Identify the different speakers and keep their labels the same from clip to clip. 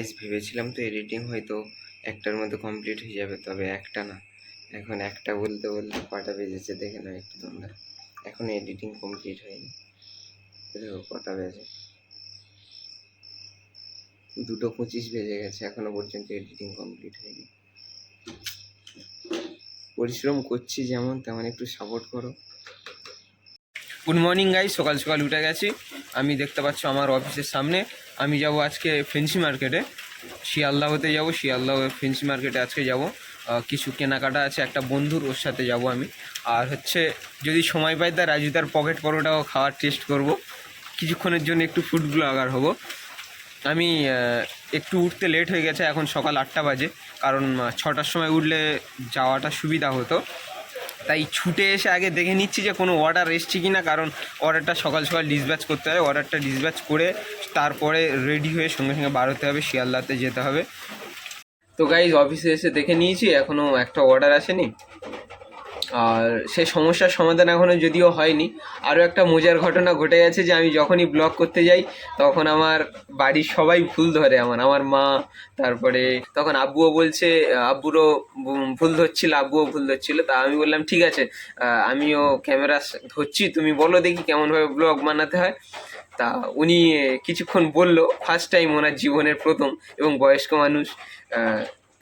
Speaker 1: Guys ভেবেছিলাম তো editing হয়তো একটার মধ্যে কমপ্লিট হয়ে যাবে, তবে একটা না। এখন একটা বলতে বলতে কটা বেজেছে দেখে নাও একটু তোমরা। এখন এডিটিং কমপ্লিট হয়নি। দেখো কটা বেজে। দুটো পঁচিশ বেজে গেছে, এখনও পর্যন্ত এডিটিং কমপ্লিট হয়নি। পরিশ্রম করছি যেমন, তেমন একটু সাপোর্ট করো। গুড মর্নিং গাই সকাল সকাল উঠে গেছি। আমি দেখতে পাচ্ছ আমার অফিসের সামনে। আমি যাব আজকে ফেন্সি মার্কেটে শিয়ালদা হতে যাব, শিয়ালদাহ ফেন্সি মার্কেটে আজকে যাব। কিছু কেনাকাটা আছে, একটা বন্ধুর ওর সাথে যাব আমি। আর হচ্ছে, যদি সময় পাই তা রাজুদার পকেট পরোটাও খাওয়ার টেস্ট করব। কিছুক্ষণের জন্য একটু ফুড ব্লগার হব। আমি একটু উঠতে লেট হয়ে গেছে, এখন সকাল আটটা বাজে। কারণ ছটার সময় উঠলে যাওয়াটা সুবিধা হতো। তাই ছুটে এসে আগে দেখে নিচ্ছি যে কোনো অর্ডার এসছে কি না কারণ অর্ডারটা সকাল সকাল ডিসব্যাচ করতে হয়। অর্ডারটা ডিসব্যাচ করে তারপরে রেডি হয়ে সঙ্গে সঙ্গে বার হতে হবে, শিয়ালদাতে যেতে হবে। তো গাইজ অফিসে এসে দেখে নিয়েছি এখনও একটা অর্ডার আসেনি। আর সেই সমস্যার সমাধান এখনও যদিও হয়নি, আরও একটা মজার ঘটনা ঘটে গেছে যে আমি যখনই ব্লগ করতে যাই, তখন আমার বাড়ির সবাই ভুল ধরে, আমার আমার মা, তারপরে তখন আব্বুও বলছে, আব্বুরও ভুল ধরছিল, আব্বুও ভুল ধরছিল, তা আমি বললাম, ঠিক আছে আমিও ক্যামেরা ধরছি, তুমি বলো দেখি কেমনভাবে ব্লগ বানাতে হয়। তা উনি কিছুক্ষণ বলল ফার্স্ট টাইম ওনার জীবনের প্রথম এবং বয়স্ক মানুষ।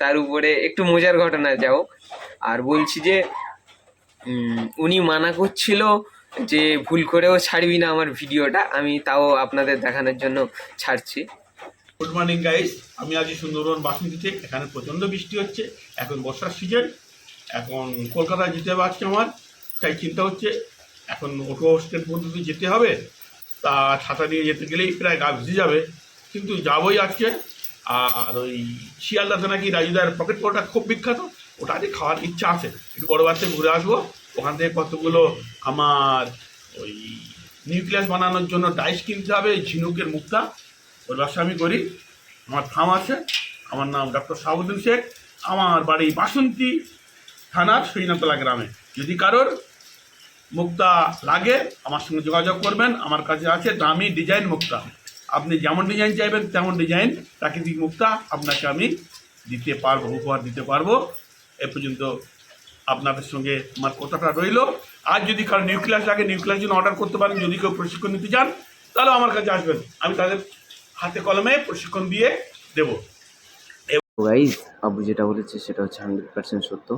Speaker 1: তার উপরে একটু মজার ঘটনা যাও, আর বলছি যে উনি মানা করছিল যে ভুল করেও ছাড়বি না আমার ভিডিওটা, আমি তাও আপনাদের দেখানোর জন্য ছাড়ছি।
Speaker 2: গুড মর্নিং গাইস আমি আজ সুন্দরবন বাসন্তীতে এখানে প্রচণ্ড বৃষ্টি হচ্ছে। এখন বর্ষার সিজন এখন কলকাতায় যেতে হবে আজকে আমার। তাই চিন্তা হচ্ছে, এখন অটো স্ট্যান্ড পর্যন্ত যেতে হবে। তা ছাতা নিয়ে যেতে গেলেই প্রায় গা ভিজে যাবে। কিন্তু যাবোই আজকে। আর ওই শিয়ালদাতে নাকি রাজুদার পকেট পরোটা খুব বিখ্যাত। ওটা আজকে খাওয়ার ইচ্ছা আছে। একটু বড় বাচ্চা ঘুরে আসব। ওখান থেকে কতগুলো আমার ওই নিউক্লিয়াস বানানোর জন্য ডাইস কিনতে হবে ঝিনুকের মুক্তা ওই ব্যবসা আমি করি। আমার থাম আছে। আমার নাম ডক্টর শাহাবুদ্দিন শেখ। আমার বাড়ি বাসন্তী থানার সৈনাতলা গ্রামে। যদি কারোর মুক্তা লাগে, আমার সঙ্গে যোগাযোগ করবেন। আমার কাছে আছে দামি ডিজাইন মুক্তা আপনি যেমন ডিজাইন চাইবেন, তেমন ডিজাইন প্রাকৃতিক মুক্তা আপনাকে আমি দিতে পারব, উপহার দিতে পারব। এ পর্যন্ত আপনাদের সঙ্গে আমার কথাটা রইল। আর যদি কারও নিউক্লিয়াস লাগে নিউক্লিয়াস জন্য অর্ডার করতে পারেন যদি কেউ প্রশিক্ষণ নিতে চান তাহলে আমার কাছে আসবেন। আমি তাদের হাতে কলমে প্রশিক্ষণ দিয়ে দেবো।
Speaker 1: গাইজ আবু যেটা বলেছে সেটা হচ্ছে হান্ড্রেড পার্সেন্ট সত্য।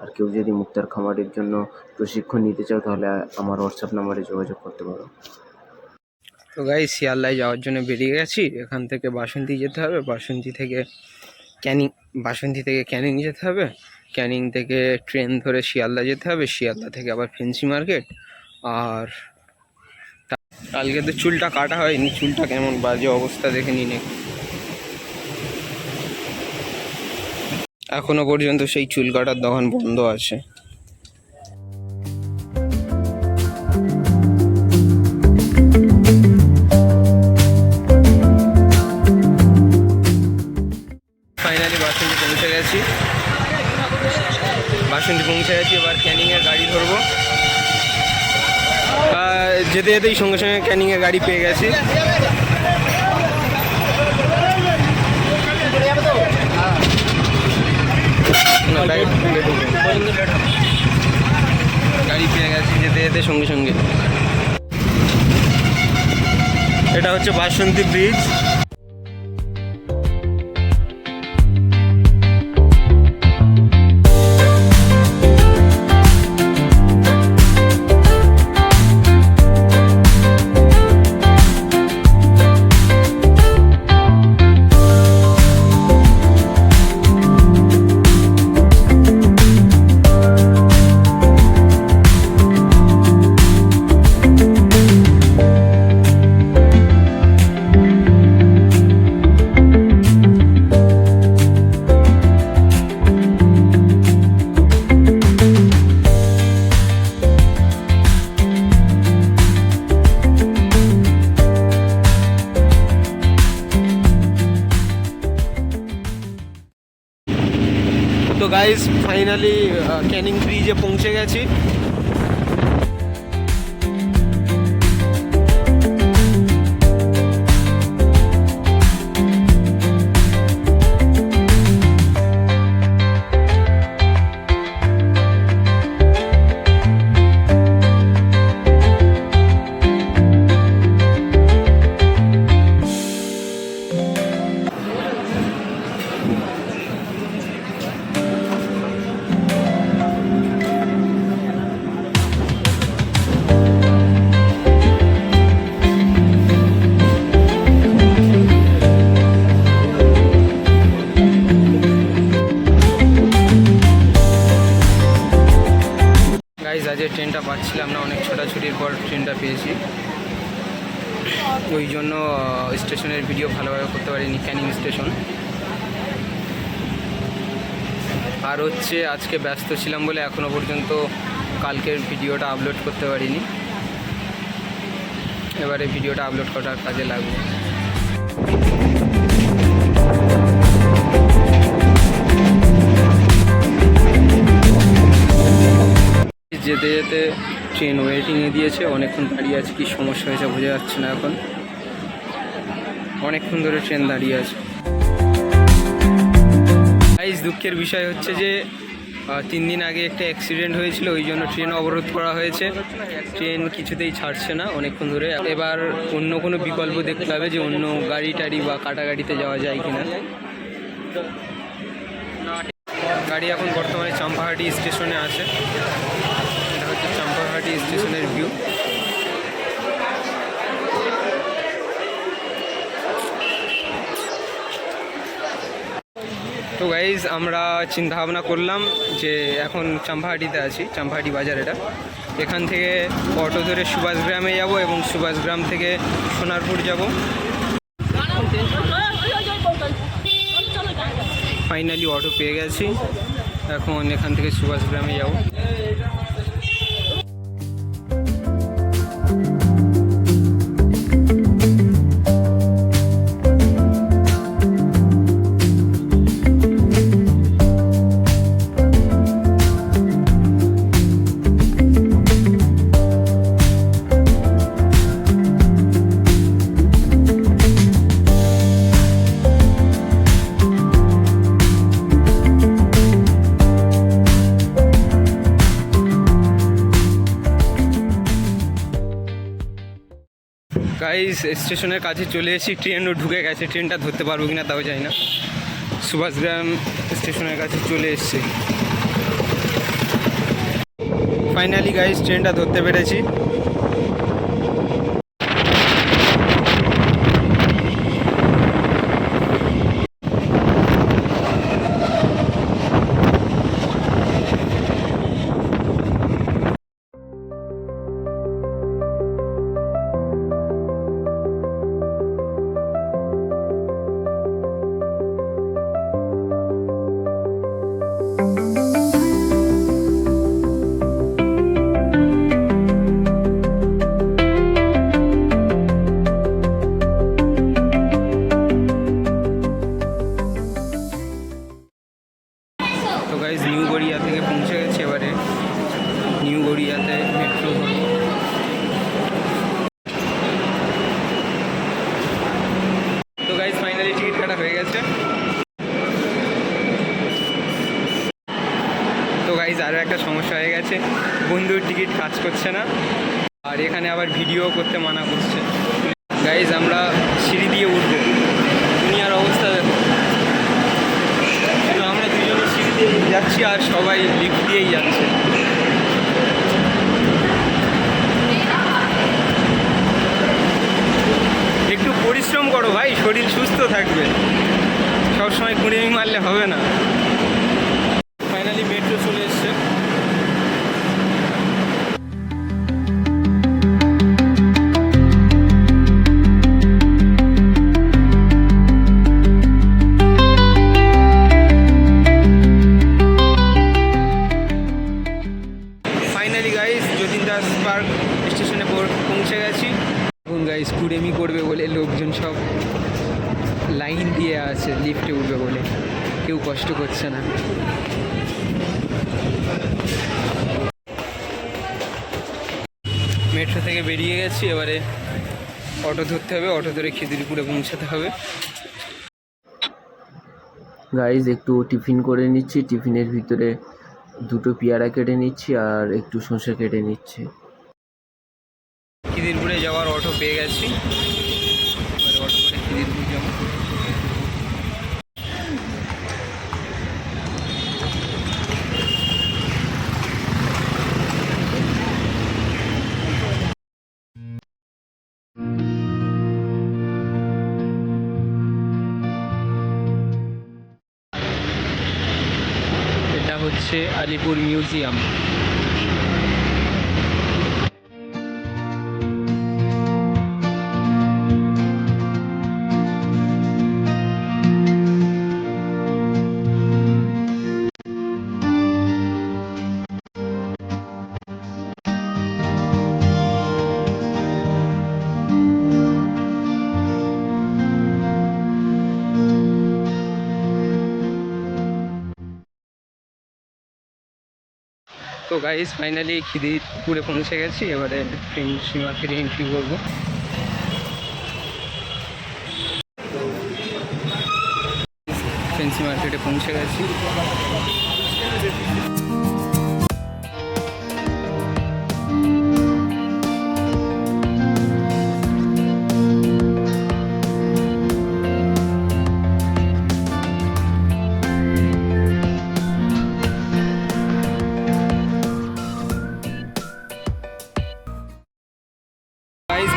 Speaker 1: আর কেউ যদি মুক্তার খামারের জন্য প্রশিক্ষণ নিতে চাও তাহলে আমার হোয়াটসঅ্যাপ নাম্বারে যোগাযোগ করতে পারো। তো গাইজ শিয়ালদায় যাওয়ার জন্য বেরিয়ে গেছি। এখান থেকে বাসন্তী যেতে হবে। বাসন্তী থেকে ক্যানিং বাসন্তী থেকে ক্যানিং যেতে হবে। ক্যানিং থেকে ট্রেন ধরে শিয়ালদা যেতে হবে, শিয়ালদা থেকে আবার ফেন্সি মার্কেট। আর কালকে তো চুলটা কাটা হয়নি, চুলটা কেমন বাজে অবস্থা দেখে নিন এখনও এখনও পর্যন্ত সেই চুল কাটার দোকান বন্ধ আছে। যেতে যেতেই সঙ্গে সঙ্গে ক্যানিংয়ে গাড়ি পেয়ে গেছি। গাড়ি পেয়ে গেছি যেতে যেতে সঙ্গে সঙ্গে। এটা হচ্ছে Basanti bridge. Guys finally Canning ব্রিজে পৌঁছে গেছি। ট্রেনটা পাচ্ছিলাম না, অনেক ছোটাছুটির পর ট্রেনটা পেয়েছি। ওই জন্য স্টেশনের ভিডিও ভালোভাবে করতে পারিনি, ক্যানিং স্টেশন। আর হচ্ছে, আজকে ব্যস্ত ছিলাম বলে এখনও পর্যন্ত কালকের ভিডিওটা আপলোড করতে পারিনি। এবারে ভিডিওটা আপলোড করার কাজে লাগবে। যেতে যেতে ট্রেন ওয়েটিংয়ে দিয়েছে, অনেকক্ষণ দাঁড়িয়ে আছে, কি সমস্যা হয়েছে বোঝা যাচ্ছে না এখন। অনেকক্ষণ ধরে ট্রেন দাঁড়িয়ে আছে। গাইজ দুঃখের বিষয় হচ্ছে যে তিন দিন আগে একটা অ্যাক্সিডেন্ট হয়েছিল, ওই জন্য ট্রেন অবরোধ করা হয়েছে। ট্রেন কিছুতেই ছাড়ছে না, অনেকক্ষণ ধরে। এবার অন্য কোনো বিকল্প দেখতে হবে যে, অন্য গাড়ি টাড়ি বা কাটা গাড়িতে যাওয়া যায় কিনা। গাড়ি এখন বর্তমানে চাম্পাহাটি স্টেশনে আছে। চাম্পাহাটি স্টেশনের ভিউ। তো গাইজ আমরা চিন্তা ভাবনা করলাম যে এখন চাম্পাহাটিতে আছি চাম্পাহাটি বাজার এটা। এখান থেকে অটো ধরে সুভাষগ্রামে যাব এবং সুভাষগ্রাম থেকে সোনারপুর যাব। ফাইনালি অটো পেয়ে গেছি। এখন এখান থেকে সুভাষগ্রামে যাব। গাইস স্টেশনের কাছে চলে এসেছি। ট্রেনও ঢুকে গেছে। ট্রেনটা ধরতে পারব কি না তাও জানি না। সুভাষগ্রাম স্টেশনের কাছে চলে এসেছি। ফাইনালি গাইস ট্রেনটা ধরতে পেরেছি। তো গাইজ নিউ গড়িয়া থেকে পৌঁছে গেছে এবারে। নিউ গড়িয়াতে মেট্রো তো গাইজ ফাইনালি টিকিট কাটা হয়ে গেছে। তো গাইজ আরও একটা সমস্যা হয়ে গেছে। বন্ধুর টিকিট কাজ করছে না। আর এখানে আবার ভিডিও করতে মানা করছে। গাইজ আমরা সিঁড়ি দিয়ে উঠবো দুনিয়ার অবস্থা দেখো শুধু আমরা দুজনে সিঁড়ি দিয়ে যাচ্ছি আর সবাই লিফট দিয়েই যাচ্ছে। একটু পরিশ্রম করো ভাই, শরীর সুস্থ থাকবে। সবসময় কুড়িয়ে মারলে হবে না। মেট্রো থেকে বেরিয়ে গেছি এবারে অটো ধরতে হবে অটো ধরে খিদিরপুরে পৌঁছাতে হবে।
Speaker 3: গাইজ একটু টিফিন করে নিচ্ছি টিফিনের ভিতরে দুটো পেয়ারা কেটে নিচ্ছি আর একটু শসা কেটে নিচ্ছি।
Speaker 1: খিদিরপুরে যাওয়ার অটো পেয়ে গেছি। আলিপুর মিউজিয়াম তো গাইস ফাইনালি খিদিরপুরে পৌঁছে গেছি, এবারে ফিল্ম সিনেমা ফিরে এন্ট্রি করব। ফেন্সি মার্কেটে পৌঁছে গেছি।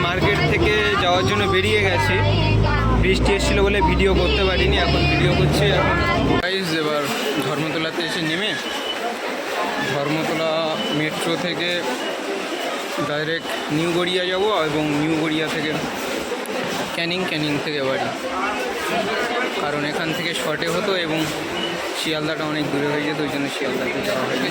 Speaker 1: মার্কেট থেকে যাওয়ার জন্য বেরিয়ে গেছি। বৃষ্টি এসেছিল বলে ভিডিও করতে পারিনি, এখন ভিডিও করছি, এখন গাইস এবার ধর্মতলাতে এসে নেমে ধর্মতলা মেট্রো থেকে ডাইরেক্ট নিউ গড়িয়া যাব এবং নিউ গড়িয়া থেকে ক্যানিং ক্যানিং থেকে বাড়ি। কারণ এখান থেকে শর্টে হতো এবং শিয়ালদাটা অনেক দূরে হয়ে যেত, ওই জন্য শিয়ালদাতে যাওয়া হয়নি।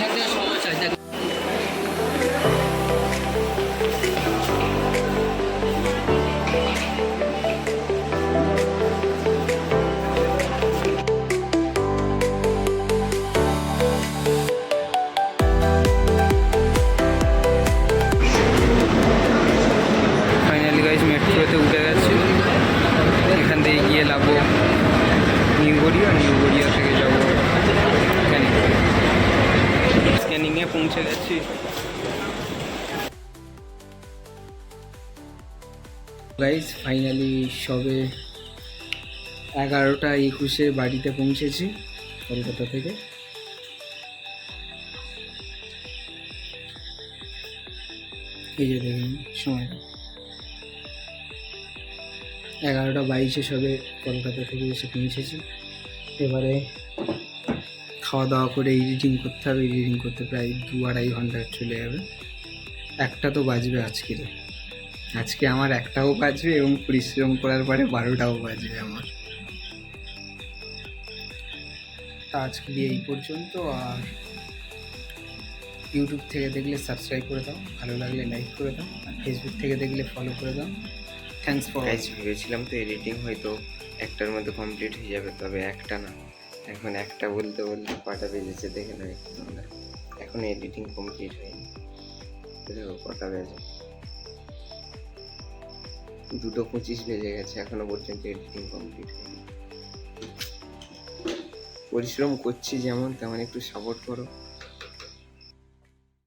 Speaker 1: গাইজ ফাইনালি সবে এগারোটা একুশে বাড়িতে পৌঁছেছি কলকাতা থেকে। এই যে দেখুন সময়টা এগারোটা বাইশে সবে কলকাতা থেকে এসে পৌঁছেছি। এবারে খাওয়া দাওয়া করে এডিটিং করতে হবে এডিটিং করতে প্রায় দু আড়াই ঘণ্টা চলে যাবে। একটা তো বাজবে আজকে আজকে আমার একটাও বাজবে এবং পরিশ্রম করার পরে বারোটাও বাজবে আমার। তা আজকে এই পর্যন্ত আর ইউটিউব থেকে দেখলে সাবস্ক্রাইব করে দাও ভালো লাগলে লাইক করে দাও আর ফেসবুক থেকে দেখলে ফলো করে দাও। থ্যাংকস ফর
Speaker 4: ভেবেছিলাম তো এডিটিং হয়তো একটার মধ্যে কমপ্লিট হয়ে যাবে তবে একটা না। এখন একটা বলতে বলতে কটা বেজেছে দেখে না একটু তোমরা। এখন এডিটিং কমপ্লিট হয়নি। কটা বেজে। দুটো পঁচিশ বেজে গেছে, এখনও পর্যন্ত এডিটিং কমপ্লিট হয়নি। পরিশ্রম করছি যেমন, তেমন একটু সাপোর্ট করো।